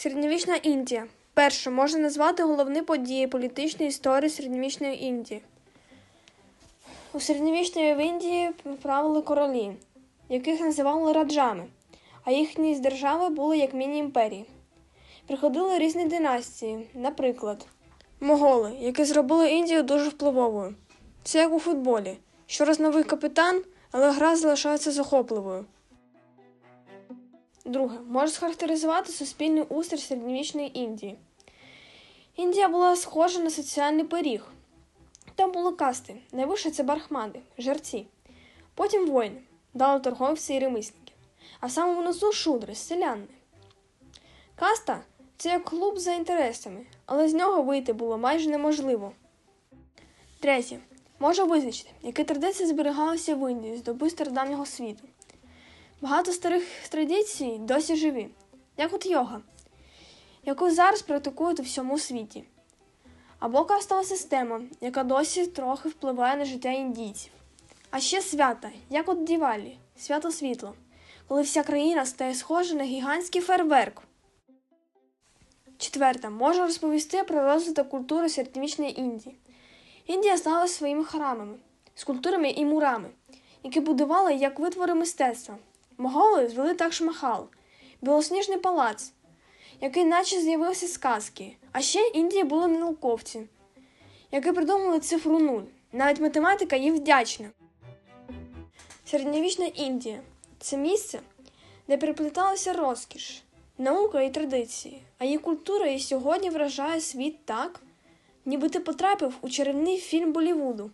Середньовічна Індія. Перше можна назвати головні події політичної історії середньовічної Індії. У середньовічної в Індії правили королі, яких називали раджами, а їхні з держави були як міні-імперії. Приходили різні династії, наприклад, моголи, які зробили Індію дуже впливовою. Це як у футболі. Щораз новий капітан, але гра залишається захопливою. Друге, може схарактеризувати суспільний устрій середньовічної Індії. Індія була схожа на соціальний пиріг. Там були касти. Найвище це бархмани, жерці. Потім воїни, дали торговці і ремисники. А в самому низу шудри, селяни. Каста це як клуб за інтересами, але з нього вийти було майже неможливо. Третє. Може визначити, які традиції зберігалися в Індії з доби стародавнього світу. Багато старих традицій досі живі, як от йога, яку зараз практикують у всьому світі, або кастова система, яка досі трохи впливає на життя індійців. А ще свята, як от Дівалі, свято світло, коли вся країна стає схожа на гігантський фейерверк. Четверта, можу розповісти про розвиток культури середньовічної Індії. Індія слава своїми храмами, скульптурами і мурами, які будували як витвори мистецтва. Моголи звели Такш-Махал, білосніжний палац, який наче з'явився з казки. А ще Індії були науковці, які придумали цифру нуль. Навіть математика їм вдячна. Середньовічна Індія це місце, де перепліталася розкіш, наука і традиції, а її культура і сьогодні вражає світ так, ніби ти потрапив у чарівний фільм Болівуду.